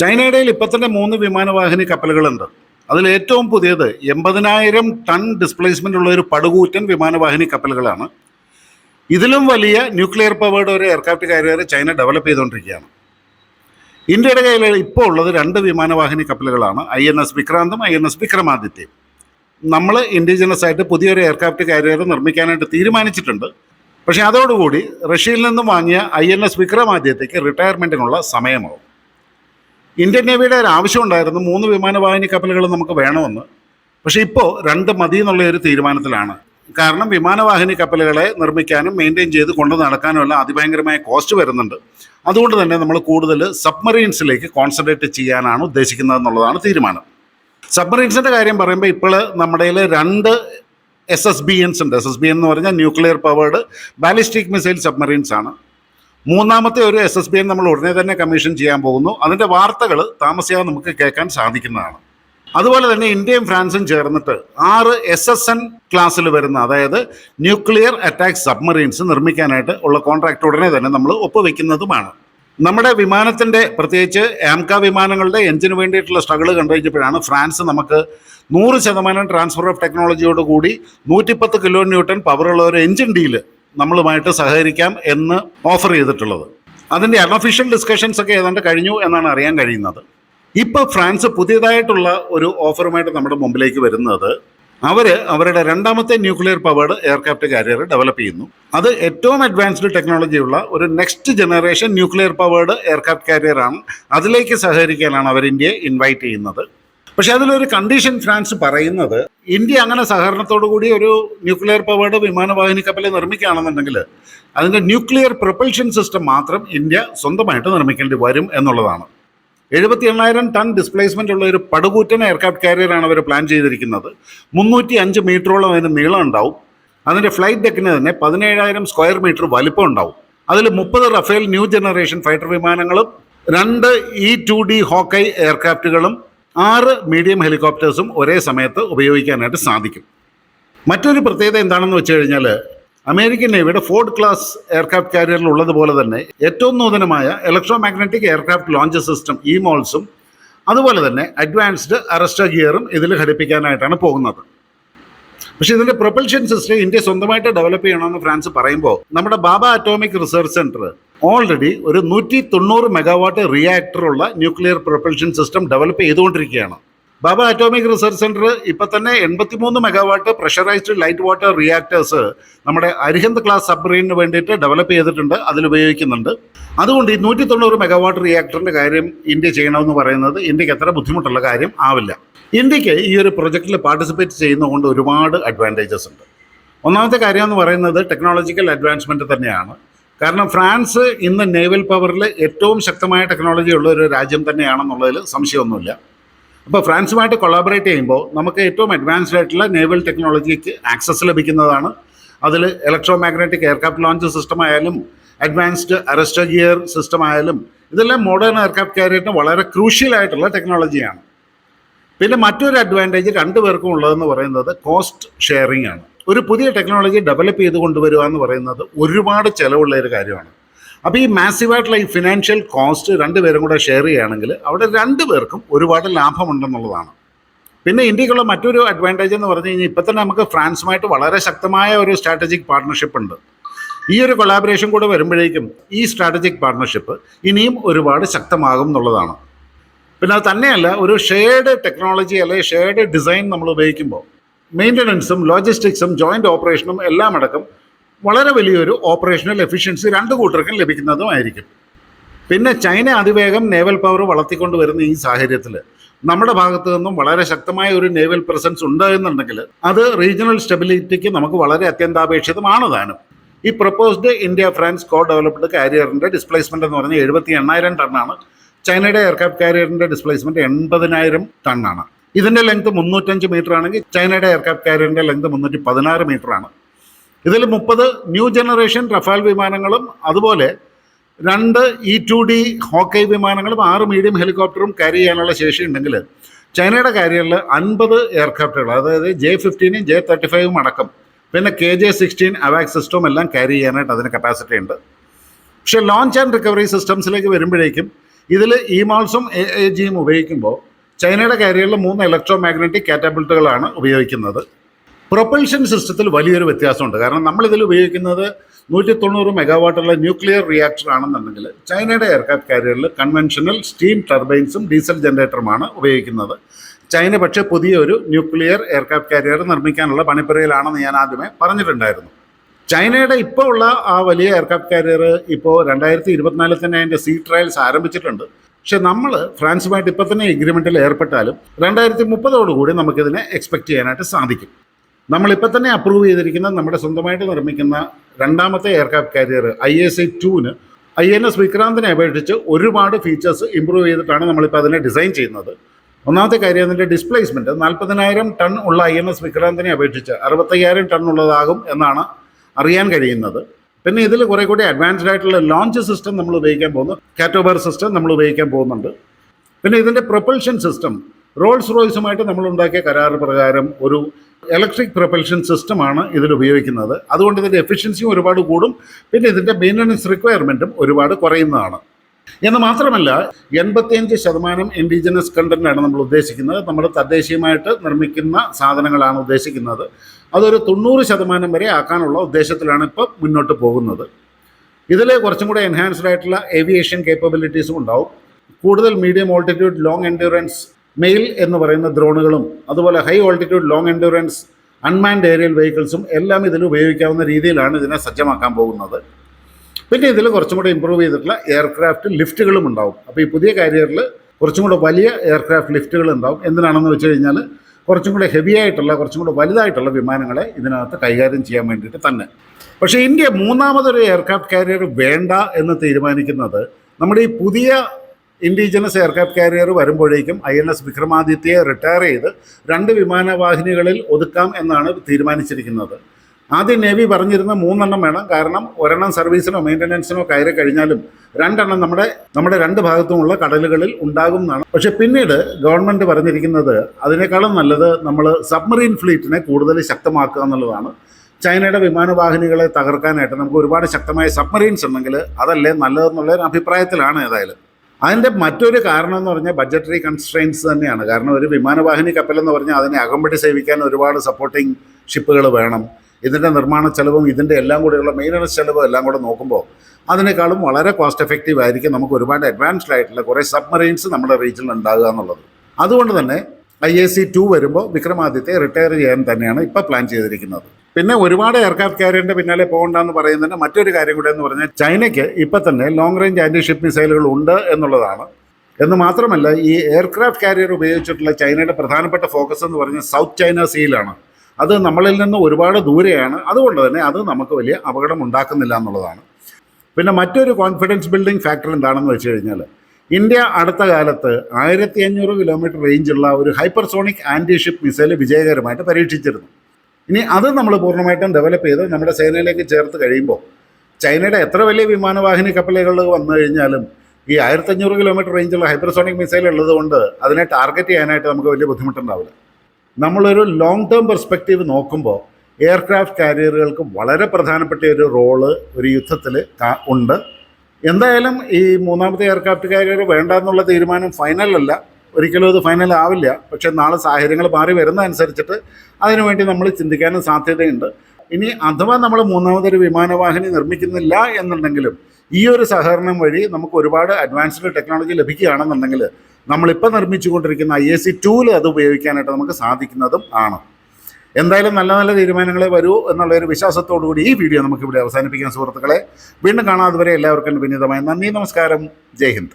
ചൈനയുടെ ഇപ്പം തന്നെ മൂന്ന് വിമാനവാഹിനി കപ്പലുകളുണ്ട്. അതിൽ ഏറ്റവും പുതിയത് എൺപതിനായിരം ടൺ ഡിസ്പ്ലേസ്മെന്റ് ഉള്ള ഒരു പടുകൂറ്റൻ വിമാനവാഹിനി കപ്പലുകളാണ്. ഇതിലും വലിയ ന്യൂക്ലിയർ പവേർഡ് ഒരു എയർക്രാഫ്റ്റ് കാരിയർ ചൈന ഡെവലപ്പ് ചെയ്തുകൊണ്ടിരിക്കുകയാണ്. ഇന്ത്യയുടെ കയ്യിൽ ഇപ്പോൾ ഉള്ളത് രണ്ട് വിമാനവാഹിനി കപ്പലുകളാണ്. ഐ എൻ എസ് വിക്രാന്തും ഐ എൻ എസ് വിക്രമാദിത്യയും. നമ്മൾ ഇൻഡിജിനസ് ആയിട്ട് പുതിയൊരു എയർക്രാഫ്റ്റ് കാരിയർ നിർമ്മിക്കാനായിട്ട് തീരുമാനിച്ചിട്ടുണ്ട്. പക്ഷേ അതോടുകൂടി റഷ്യയിൽ നിന്നും വാങ്ങിയ ഐ എൻ എസ് വിക്രമാദിത്യയ്ക്ക് റിട്ടയർമെന്റിനുള്ള സമയമാവും. ഇന്ത്യൻ നേവിയുടെ ഒരു ആവശ്യം ഉണ്ടായിരുന്നു. മൂന്ന് വിമാനവാഹിനി കപ്പലുകൾ നമുക്ക് വേണമെന്ന്. പക്ഷേ ഇപ്പോൾ രണ്ട് മതി എന്നുള്ള ഒരു തീരുമാനത്തിലാണ്. കാരണം വിമാനവാഹിനി കപ്പലുകളെ നിർമ്മിക്കാനും മെയിന്റെയിൻ ചെയ്ത് കൊണ്ടു നടക്കാനുമുള്ള അതിഭയങ്കരമായ കോസ്റ്റ് വരുന്നുണ്ട്. അതുകൊണ്ട് തന്നെ നമ്മൾ കൂടുതൽ സബ്മറീൻസിലേക്ക് കോൺസെൻട്രേറ്റ് ചെയ്യാനാണ് ഉദ്ദേശിക്കുന്നത് എന്നുള്ളതാണ് തീരുമാനം. സബ്മറീൻസിന്റെ കാര്യം പറയുമ്പോൾ ഇപ്പോൾ നമ്മുടെ രണ്ട് എസ് എസ് ബി എൻസ് ഉണ്ട്. എസ് എസ് ബി എൻ എന്ന് പറഞ്ഞാൽ nuclear powered ballistic missile submarines ആണ്. മൂന്നാമത്തെ ഒരു എസ് എസ് ബി നമ്മൾ ഉടനെ തന്നെ കമ്മീഷൻ ചെയ്യാൻ പോകുന്നു. അതിന്റെ വാർത്തകൾ താമസിയാതെ നമുക്ക് കേൾക്കാൻ സാധിക്കുന്നതാണ്. അതുപോലെ തന്നെ ഇന്ത്യയും ഫ്രാൻസും ചേർന്നിട്ട് ആറ് എസ് എസ് എൻ ക്ലാസ്സിൽ വരുന്ന അതായത് ന്യൂക്ലിയർ അറ്റാക്ക് സബ്മറീൻസ് നിർമ്മിക്കാനായിട്ട് ഉള്ള കോൺട്രാക്ട് ഉടനെ തന്നെ നമ്മൾ ഒപ്പുവെക്കുന്നതുമാണ്. നമ്മുടെ വിമാനത്തിന്റെ പ്രത്യേകിച്ച് ആംക വിമാനങ്ങളുടെ എഞ്ചിന് വേണ്ടിയിട്ടുള്ള സ്ട്രഗിൾ കണ്ടുകഴിഞ്ഞപ്പോഴാണ് ഫ്രാൻസ് നമുക്ക് നൂറ് ശതമാനം ട്രാൻസ്ഫർ ഓഫ് ടെക്നോളജിയോട് കൂടി നൂറ്റിപ്പത്ത് കിലോ ന്യൂട്ടൺ പവറുള്ള ഒരു എഞ്ചിൻ ഡീൽ നമ്മളുമായിട്ട് സഹകരിക്കാം എന്ന് ഓഫർ ചെയ്തിട്ടുള്ളത്. അതിന്റെ അൺഒഫീഷ്യൽ ഡിസ്കഷൻസ് ഒക്കെ ഏതാണ്ട് കഴിഞ്ഞു എന്നാണ് അറിയാൻ കഴിയുന്നത്. ഇപ്പോൾ ഫ്രാൻസ് പുതിയതായിട്ടുള്ള ഒരു ഓഫറുമായിട്ട് നമ്മുടെ മുമ്പിലേക്ക് വരുന്നത്. അവർ അവരുടെ രണ്ടാമത്തെ nuclear powered aircraft carrier develop ചെയ്യുന്നു. അത് ഏറ്റവും അഡ്വാൻസ്ഡ് ടെക്നോളജിയുള്ള ഒരു next generation nuclear powered aircraft കാരിയറാണ് അതിലേക്ക് സഹകരിക്കാനാണ് അവർ ഇന്ത്യയെ ഇൻവൈറ്റ് ചെയ്യുന്നത്. പക്ഷെ അതിലൊരു കണ്ടീഷൻ ഫ്രാൻസ് പറയുന്നത് ഇന്ത്യ അങ്ങനെ സഹകരണത്തോടു കൂടി ഒരു ന്യൂക്ലിയർ പവേർഡ് വിമാനവാഹിനി കപ്പൽ നിർമ്മിക്കുകയാണെന്നുണ്ടെങ്കിൽ അതിന്റെ ന്യൂക്ലിയർ പ്രൊപ്പൽഷൻ സിസ്റ്റം മാത്രം ഇന്ത്യ സ്വന്തമായിട്ട് നിർമ്മിക്കേണ്ടി വരും എന്നുള്ളതാണ്. എഴുപത്തി എണ്ണായിരം ടൺ ഡിസ്പ്ലേസ്മെന്റ് ഉള്ള ഒരു പടുകൂറ്റൻ എയർക്രാഫ്റ്റ് കാരിയറാണ് അവർ പ്ലാൻ ചെയ്തിരിക്കുന്നത്. മുന്നൂറ്റി അഞ്ച് മീറ്ററോളം അതിന് നീളം ഉണ്ടാവും. അതിന്റെ ഫ്ലൈറ്റ് ഡെക്കിന് തന്നെ പതിനേഴായിരം സ്ക്വയർ മീറ്റർ വലിപ്പം ഉണ്ടാവും. അതിൽ മുപ്പത് റഫേൽ ന്യൂ ജനറേഷൻ ഫൈറ്റർ വിമാനങ്ങളും രണ്ട് ഇ ടു ഡി ഹോക്കൈ എയർക്രാഫ്റ്റുകളും ആറ് മീഡിയം ഹെലികോപ്റ്റേഴ്സും ഒരേ സമയത്ത് ഉപയോഗിക്കാനായിട്ട് സാധിക്കും. മറ്റൊരു പ്രത്യേകത എന്താണെന്ന് വെച്ച് കഴിഞ്ഞാൽ അമേരിക്കൻ നേവിയുടെ ഫോർഡ് ക്ലാസ് എയർക്രാഫ്റ്റ് കാരിയറിൽ ഉള്ളതുപോലെ തന്നെ ഏറ്റവും നൂതനമായ electro magnetic aircraft launch system E മോൾസും അതുപോലെ തന്നെ അഡ്വാൻസ്ഡ് അറസ്റ്റർ ഗിയറും ഇതിൽ ഘടിപ്പിക്കാനായിട്ടാണ് പോകുന്നത്. പക്ഷേ ഇതിന്റെ പ്രൊപ്പൽഷൻ സിസ്റ്റം ഇന്ത്യ സ്വന്തമായിട്ട് ഡെവലപ്പ് ചെയ്യണമെന്ന് ഫ്രാൻസ് പറയുമ്പോൾ നമ്മുടെ Bhabha atomic research centre already ഒരു നൂറ്റി തൊണ്ണൂറ് മെഗാവാട്ട് റിയാക്ടറുള്ള ന്യൂക്ലിയർ പ്രൊപ്പൽഷൻ സിസ്റ്റം ഡെവലപ്പ് ചെയ്തുകൊണ്ടിരിക്കുകയാണ്. ബാബ അറ്റോമിക് റിസർച്ച് സെന്റർ ഇപ്പൊ തന്നെ എൺപത്തിമൂന്ന് megawatt pressurised light water reactors നമ്മുടെ അരിഹന്ത് ക്ലാസ് സബ്മറീനു വേണ്ടിയിട്ട് ഡെവലപ്പ് ചെയ്തിട്ടുണ്ട് അതിൽ ഉപയോഗിക്കുന്നുണ്ട്. അതുകൊണ്ട് ഈ നൂറ്റി തൊണ്ണൂറ് മെഗാവാട്ട് റിയാക്ടറിന്റെ കാര്യം ഇന്ത്യ ചെയ്യണമെന്ന് പറയുന്നത് ഇന്ത്യയ്ക്ക് എത്ര ബുദ്ധിമുട്ടുള്ള കാര്യം ആവില്ല. ഇന്ത്യയ്ക്ക് ഈ ഒരു പ്രൊജക്റ്റിൽ പാർട്ടിസിപ്പേറ്റ് ചെയ്യുന്നതുകൊണ്ട് ഒരുപാട് അഡ്വാന്റേജസ് ഉണ്ട്. ഒന്നാമത്തെ കാര്യം എന്ന് പറയുന്നത് ടെക്നോളജിക്കൽ അഡ്വാൻസ്മെന്റ് തന്നെയാണ്. കാരണം ഫ്രാൻസ് ഇന്ന് നേവൽ പവറിൽ ഏറ്റവും ശക്തമായ ടെക്നോളജി ഉള്ള ഒരു രാജ്യം തന്നെയാണെന്നുള്ളതിൽ സംശയമൊന്നുമില്ല. അപ്പോൾ ഫ്രാൻസുമായിട്ട് കൊളാബറേറ്റ് ചെയ്യുമ്പോൾ നമുക്ക് ഏറ്റവും അഡ്വാൻസ്ഡ് ആയിട്ടുള്ള നേവൽ ടെക്നോളജിക്ക് ആക്സസ് ലഭിക്കുന്നതാണ്. അതിൽ electro magnetic aircraft launch system ആയാലും അഡ്വാൻസ്ഡ് അറസ്റ്റർ ഗിയർ സിസ്റ്റം ആയാലും ഇതെല്ലാം മോഡേൺ എയർക്രാഫ്റ്റ് കാരിയറിന് വളരെ ക്രൂഷ്യൽ ആയിട്ടുള്ള ടെക്നോളജിയാണ് പിന്നെ മറ്റൊരു അഡ്വാന്റേജ് രണ്ടുപേർക്കും ഉള്ളതെന്ന് പറയുന്നത് കോസ്റ്റ് ഷെയറിംഗ് ആണ്. ഒരു പുതിയ ടെക്നോളജി ഡെവലപ്പ് ചെയ്ത് കൊണ്ടുവരിക എന്ന് പറയുന്നത് ഒരുപാട് ചിലവുള്ള ഒരു കാര്യമാണ്. അപ്പോൾ ഈ മാസീവായിട്ടുള്ള ഈ ഫിനാൻഷ്യൽ കോസ്റ്റ് രണ്ടുപേരും കൂടെ ഷെയർ ചെയ്യുകയാണെങ്കിൽ അവിടെ രണ്ടുപേർക്കും ഒരുപാട് ലാഭമുണ്ടെന്നുള്ളതാണ്. പിന്നെ ഇന്ത്യക്കുള്ള മറ്റൊരു അഡ്വാന്റേജ് എന്ന് പറഞ്ഞു കഴിഞ്ഞാൽ ഇപ്പം തന്നെ നമുക്ക് ഫ്രാൻസുമായിട്ട് വളരെ ശക്തമായ ഒരു സ്ട്രാറ്റജിക് പാർട്ട്ണർഷിപ്പ് ഉണ്ട്. ഈ ഒരു കൊളാബറേഷൻ കൂടെ വരുമ്പോഴേക്കും ഈ സ്ട്രാറ്റജിക് പാർട്ട്ണർഷിപ്പ് ഇനിയും ഒരുപാട് ശക്തമാകും എന്നുള്ളതാണ്. പിന്നെ അത് തന്നെയല്ല ഒരു ഷെയർഡ് ടെക്നോളജി അല്ലെങ്കിൽ ഷെയർഡ് ഡിസൈൻ നമ്മൾ ഉപയോഗിക്കുമ്പോൾ മെയിന്റനൻസും ലോജിസ്റ്റിക്സും ജോയിന്റ് ഓപ്പറേഷനും എല്ലാം അടക്കം വളരെ വലിയൊരു ഓപ്പറേഷണൽ എഫിഷ്യൻസി രണ്ട് കൂട്ടർക്കും ലഭിക്കുന്നതുമായിരിക്കും പിന്നെ ചൈന അതിവേഗം നേവൽ പവർ വളർത്തിക്കൊണ്ട് വരുന്ന ഈ സാഹചര്യത്തിൽ നമ്മുടെ ഭാഗത്തു നിന്നും വളരെ ശക്തമായ ഒരു നേവൽ പ്രസൻസ് ഉണ്ട് എന്നുണ്ടെങ്കിൽ അത് റീജിയണൽ സ്റ്റെബിലിറ്റിക്ക് നമുക്ക് വളരെ അത്യന്താപേക്ഷിതമാണ് താനും. ഈ proposed India France co developed കാരിയറിന്റെ displacement എന്ന് പറഞ്ഞാൽ എഴുപത്തി എണ്ണായിരം ടണ്ണാണ്. ചൈനയുടെ എയർക്രാഫ്റ്റ് കാരിയറിന്റെ ഡിസ്പ്ലേസ്മെന്റ് എൺപതിനായിരം ടണ്ണാണ്. ഇതിന്റെ ലെങ്ത് മുന്നൂറ്റഞ്ച് മീറ്റർ ആണെങ്കിൽ ചൈനയുടെ എയർക്രാഫ്റ്റ് കാരിയറിന്റെ ലെങ്ത് മുന്നൂറ്റി പതിനാറ് മീറ്റർ ആണ്. ഇതിൽ മുപ്പത് ന്യൂ ജനറേഷൻ റഫാൽ വിമാനങ്ങളും അതുപോലെ രണ്ട് ഇ ടു ഡി ഹോക്കൈ വിമാനങ്ങളും ആറ് മീഡിയം ഹെലികോപ്റ്ററും ക്യാരി ചെയ്യാനുള്ള ശേഷി ഉണ്ടെങ്കിൽ ചൈനയുടെ കാരിയറിൽ അൻപത് എയർക്രാഫ്റ്റുകൾ അതായത് ജെ ഫിഫ്റ്റീനും ജെ തേർട്ടി ഫൈവും അടക്കം. പിന്നെ കെ ജെ സിക്സ്റ്റീൻ അവാക് സിസ്റ്റവും എല്ലാം ക്യാരി ചെയ്യാനായിട്ട് അതിന് കപ്പാസിറ്റി ഉണ്ട്. പക്ഷേ ലോഞ്ച് ആൻഡ് റിക്കവറി സിസ്റ്റംസിലേക്ക് വരുമ്പോഴേക്കും ഇതിൽ ഈ മാൾസും എ എ ജിയും ഉപയോഗിക്കുമ്പോൾ ചൈനയുടെ കാരിയറിൽ മൂന്ന് ഇലക്ട്രോ മാഗ്നറ്റിക് കാറ്റബിൾട്ടുകളാണ് ഉപയോഗിക്കുന്നത്. പ്രൊപ്പൽഷൻ സിസ്റ്റത്തിൽ വലിയൊരു വ്യത്യാസമുണ്ട്. കാരണം നമ്മളിതിൽ ഉപയോഗിക്കുന്നത് നൂറ്റി തൊണ്ണൂറ് മെഗാവാട്ടുള്ള ന്യൂക്ലിയർ റിയാക്ടർ ആണെന്നുണ്ടെങ്കിൽ ചൈനയുടെ എയർക്രാഫ്റ്റ് കാരിയറിൽ കൺവെൻഷണൽ സ്റ്റീം ടർബൈൻസും ഡീസൽ ജനറേറ്ററുമാണ് ഉപയോഗിക്കുന്നത്. ചൈന പക്ഷേ പുതിയൊരു ന്യൂക്ലിയർ എയർക്രാഫ്റ്റ് കാരിയർ നിർമ്മിക്കാനുള്ള പണിപ്പുരയിലാണെന്ന് ഞാൻ ആദ്യമേ പറഞ്ഞിട്ടുണ്ടായിരുന്നു. ചൈനയുടെ ഇപ്പോൾ ഉള്ള ആ വലിയ എയർക്രാഫ്റ്റ് കാരിയർ ഇപ്പോൾ രണ്ടായിരത്തി ഇരുപത്തിനാലിൽ തന്നെ അതിന്റെ സീ ട്രയൽസ് ആരംഭിച്ചിട്ടുണ്ട്. പക്ഷെ നമ്മൾ ഫ്രാൻസുമായിട്ട് ഇപ്പോൾ തന്നെ എഗ്രിമെന്റിൽ ഏർപ്പെട്ടാലും രണ്ടായിരത്തി മുപ്പതോടുകൂടി നമുക്കിതിനെ എക്സ്പെക്ട് ചെയ്യാനായിട്ട് സാധിക്കും. നമ്മളിപ്പോൾ തന്നെ അപ്രൂവ് ചെയ്തിരിക്കുന്ന നമ്മുടെ സ്വന്തമായിട്ട് നിർമ്മിക്കുന്ന രണ്ടാമത്തെ aircraft carrier I S I ടുവിന് ഐ എൻ എസ് വിക്രാന്തിനെ അപേക്ഷിച്ച് ഒരുപാട് ഫീച്ചേഴ്സ് ഇമ്പ്രൂവ് ചെയ്തിട്ടാണ് നമ്മളിപ്പോൾ അതിനെ ഡിസൈൻ ചെയ്യുന്നത്. ഒന്നാമത്തെ കാര്യം അതിന്റെ ഡിസ്പ്ലേസ്മെന്റ് നാൽപ്പതിനായിരം ടൺ ഉള്ള ഐ എൻ എസ് വിക്രാന്തിനെ അപേക്ഷിച്ച് അറുപത്തയ്യായിരം ടൺ ഉള്ളതാകും എന്നാണ് അറിയാൻ കഴിയുന്നത്. പിന്നെ ഇതിൽ കുറെ കൂടി അഡ്വാൻസ്ഡ് ആയിട്ടുള്ള ലോഞ്ച് സിസ്റ്റം നമ്മൾ ഉപയോഗിക്കാൻ പോകുന്നു. കാറ്റോബർ സിസ്റ്റം നമ്മൾ ഉപയോഗിക്കാൻ പോകുന്നുണ്ട്. പിന്നെ ഇതിന്റെ പ്രൊപ്പൽഷൻ സിസ്റ്റം റോൾസ് റോയ്സുമായിട്ട് നമ്മൾ ഉണ്ടാക്കിയ കരാർ പ്രകാരം ഒരു ഇലക്ട്രിക് പ്രൊപ്പൽഷൻ സിസ്റ്റമാണ് ഇതിൽ ഉപയോഗിക്കുന്നത്. അതുകൊണ്ട് ഇതിന്റെ എഫിഷ്യൻസിയും ഒരുപാട് കൂടും. പിന്നെ ഇതിന്റെ മെയിന്റനൻസ് റിക്വയർമെന്റും ഒരുപാട് കുറയുന്നതാണ്. എന്ന് മാത്രമല്ല എൺപത്തിയഞ്ച് ശതമാനം ഇൻഡിജിനസ് കണ്ടന്റാണ് നമ്മൾ ഉദ്ദേശിക്കുന്നത്. നമ്മൾ തദ്ദേശീയമായിട്ട് നിർമ്മിക്കുന്ന സാധനങ്ങളാണ് ഉദ്ദേശിക്കുന്നത്. അതൊരു തൊണ്ണൂറ് ശതമാനം വരെ ആക്കാനുള്ള ഉദ്ദേശത്തിലാണ് ഇപ്പോൾ മുന്നോട്ട് പോകുന്നത്. ഇതിൽ കുറച്ചും കൂടെ എൻഹാൻസ്ഡ് ആയിട്ടുള്ള ഏവിയേഷൻ കേപ്പബിലിറ്റീസും ഉണ്ടാവും. കൂടുതൽ medium altitude long endurance male എന്ന് പറയുന്ന ഡ്രോണുകളും അതുപോലെ high altitude long endurance unmanned aerial വെഹിക്കിൾസും എല്ലാം ഇതിൽ ഉപയോഗിക്കാവുന്ന രീതിയിലാണ് ഇതിനെ സജ്ജമാക്കാൻ പോകുന്നത്. പിന്നെ ഇതിൽ കുറച്ചും കൂടെ ഇമ്പ്രൂവ് ചെയ്തിട്ടുള്ള എയർക്രാഫ്റ്റ് ലിഫ്റ്റുകളും ഉണ്ടാവും. അപ്പോൾ ഈ പുതിയ കാരിയറിൽ കുറച്ചും കൂടെ വലിയ എയർക്രാഫ്റ്റ് ലിഫ്റ്റുകൾ ഉണ്ടാവും. എന്തിനാണെന്ന് വെച്ച് കഴിഞ്ഞാൽ കുറച്ചും കൂടെ ഹെവി ആയിട്ടുള്ള കുറച്ചും കൂടെ വലുതായിട്ടുള്ള വിമാനങ്ങളെ ഇതിനകത്ത് കൈകാര്യം ചെയ്യാൻ വേണ്ടിയിട്ട് തന്നെ. പക്ഷേ ഇന്ത്യ മൂന്നാമതൊരു എയർക്രാഫ്റ്റ് കാരിയർ വേണ്ട എന്ന് തീരുമാനിക്കുന്നത് നമ്മുടെ ഈ പുതിയ ഇൻഡിജിനസ് എയർക്രാഫ്റ്റ് കാരിയർ വരുമ്പോഴേക്കും ഐ എൻ എസ് വിക്രമാദിത്യയെ റിട്ടയർ ചെയ്ത് രണ്ട് വിമാനവാഹിനികളിൽ ഒതുക്കാം എന്നാണ് തീരുമാനിച്ചിരിക്കുന്നത്. ആദ്യം നേവി പറഞ്ഞിരുന്ന മൂന്നെണ്ണം വേണം. കാരണം ഒരെണ്ണം സർവീസിനോ മെയിന്റനൻസിനോ കയറി കഴിഞ്ഞാലും രണ്ടെണ്ണം നമ്മുടെ നമ്മുടെ രണ്ട് ഭാഗത്തുമുള്ള കടലുകളിൽ ഉണ്ടാകും എന്നാണ്. പക്ഷെ പിന്നീട് ഗവൺമെന്റ് പറഞ്ഞിരിക്കുന്നത് അതിനേക്കാളും നല്ലത് നമ്മൾ സബ്മറീൻ ഫ്ലീറ്റിനെ കൂടുതൽ ശക്തമാക്കുക എന്നുള്ളതാണ്. ചൈനയുടെ വിമാനവാഹിനികളെ തകർക്കാനായിട്ട് നമുക്ക് ഒരുപാട് ശക്തമായ സബ്മറീൻസ് ഉണ്ടെങ്കിൽ അതല്ലേ നല്ലതെന്നുള്ള ഒരു അഭിപ്രായത്തിലാണ് ഏതായാലും. അതിന്റെ മറ്റൊരു കാരണം എന്ന് പറഞ്ഞാൽ ബഡ്ജറ്ററി കൺസ്ട്രെയിൻസ് തന്നെയാണ്. കാരണം ഒരു വിമാനവാഹിനി കപ്പലെന്ന് പറഞ്ഞാൽ അതിനെ അകമ്പടി സേവിക്കാൻ ഒരുപാട് സപ്പോർട്ടിംഗ് ഷിപ്പുകൾ വേണം. ഇതിന്റെ നിർമ്മാണ ചെലവും ഇതിന്റെ എല്ലാം കൂടെയുള്ള മെയിന്റനൻസ് ചെലവും എല്ലാം കൂടെ നോക്കുമ്പോൾ അതിനേക്കാളും വളരെ കോസ്റ്റ് എഫക്റ്റീവ് ആയിരിക്കും നമുക്ക് ഒരുപാട് അഡ്വാൻസ്ഡ് ആയിട്ടുള്ള കുറേ സബ്മറൈൻസ് നമ്മുടെ റീജിയനിൽ ഉണ്ടാകുക എന്നുള്ളത്. അതുകൊണ്ട് തന്നെ ഐ എ സി ടു വരുമ്പോൾ വിക്രമാദിത്യെ റിട്ടയർ ചെയ്യാൻ തന്നെയാണ് ഇപ്പോൾ പ്ലാൻ ചെയ്തിരിക്കുന്നത്. പിന്നെ ഒരുപാട് എയർക്രാഫ്റ്റ് കാരിയറിന്റെ പിന്നാലെ പോകണ്ടെന്ന് പറയുന്നതിന് മറ്റൊരു കാര്യം കൂടെ എന്ന് പറഞ്ഞാൽ ചൈനയ്ക്ക് ഇപ്പം തന്നെ ലോങ് റേഞ്ച് ആന്റി ഷിപ്പ് മിസൈലുകൾ ഉണ്ട് എന്നുള്ളതാണ്. എന്ന് മാത്രമല്ല ഈ എയർക്രാഫ്റ്റ് കാരിയർ ഉപയോഗിച്ചിട്ടുള്ള ചൈനയുടെ പ്രധാനപ്പെട്ട ഫോക്കസ് എന്ന് പറഞ്ഞാൽ സൗത്ത് ചൈന സീയിലാണ് അത് നമ്മളിൽ നിന്ന് ഒരുപാട് ദൂരെയാണ്. അതുകൊണ്ട് തന്നെ അത് നമുക്ക് വലിയ അപകടം ഉണ്ടാക്കുന്നില്ല എന്നുള്ളതാണ്. പിന്നെ മറ്റൊരു കോൺഫിഡൻസ് ബിൽഡിംഗ് ഫാക്ടർ എന്താണെന്ന് വെച്ച് കഴിഞ്ഞാൽ ഇന്ത്യ അടുത്ത കാലത്ത് ആയിരത്തി അഞ്ഞൂറ് കിലോമീറ്റർ റേഞ്ചുള്ള ഒരു ഹൈപ്പർസോണിക് ആന്റിഷിപ്പ് മിസൈൽ വിജയകരമായിട്ട് പരീക്ഷിച്ചിരുന്നു. ഇനി അത് നമ്മൾ പൂർണമായിട്ടും ഡെവലപ്പ് ചെയ്ത് നമ്മുടെ സേനയിലേക്ക് ചേർത്ത് കഴിയുമ്പോൾ ചൈനയുടെ എത്ര വലിയ വിമാനവാഹിനി കപ്പലുകൾ വന്നു കഴിഞ്ഞാലും ഈ ആയിരത്തഞ്ഞൂറ് കിലോമീറ്റർ റേഞ്ചുള്ള ഹൈപ്പർസോണിക് മിസൈൽ ഉള്ളതുകൊണ്ട് അതിനെ ടാർഗറ്റ് ചെയ്യാനായിട്ട് നമുക്ക് വലിയ ബുദ്ധിമുട്ടുണ്ടാവില്ല. നമ്മളൊരു ലോങ് ടേം പെർസ്പെക്റ്റീവ് നോക്കുമ്പോൾ എയർക്രാഫ്റ്റ് കാരിയറുകൾക്ക് വളരെ പ്രധാനപ്പെട്ട ഒരു റോൾ ഒരു യുദ്ധത്തിൽ ഉണ്ട്. എന്തായാലും ഈ മൂന്നാമത്തെ എയർക്രാഫ്റ്റ് കാരിയർ വേണ്ട എന്നുള്ള തീരുമാനം ഫൈനലല്ല ഒരിക്കലും അത് ഫൈനൽ ആവില്ല. പക്ഷേ നാളെ സാഹചര്യങ്ങൾ മാറി വരുന്നതനുസരിച്ചിട്ട് അതിനുവേണ്ടി നമ്മൾ ചിന്തിക്കാനും സാധ്യതയുണ്ട്. ഇനി അഥവാ നമ്മൾ മൂന്നാമതൊരു വിമാനവാഹിനി നിർമ്മിക്കുന്നില്ല എന്നുണ്ടെങ്കിലും ഈ ഒരു സഹകരണം വഴി നമുക്ക് ഒരുപാട് അഡ്വാൻസ്ഡ് ടെക്നോളജി ലഭിക്കുകയാണെന്നുണ്ടെങ്കിൽ നമ്മളിപ്പോൾ നിർമ്മിച്ചുകൊണ്ടിരിക്കുന്ന ഐ എ സി ടൂൽ അത് ഉപയോഗിക്കാനായിട്ട് നമുക്ക് സാധിക്കുന്നതും ആണ്. എന്തായാലും നല്ല നല്ല തീരുമാനങ്ങളെ വരൂ എന്നുള്ള ഒരു വിശ്വാസത്തോടു കൂടി ഈ വീഡിയോ നമുക്കിവിടെ അവസാനിപ്പിക്കാൻ സുഹൃത്തുക്കളെ. വീണ്ടും കാണാതെ വരെ എല്ലാവർക്കും വിനീതമായ നന്ദി നമസ്കാരം. ജയ് ഹിന്ദ്.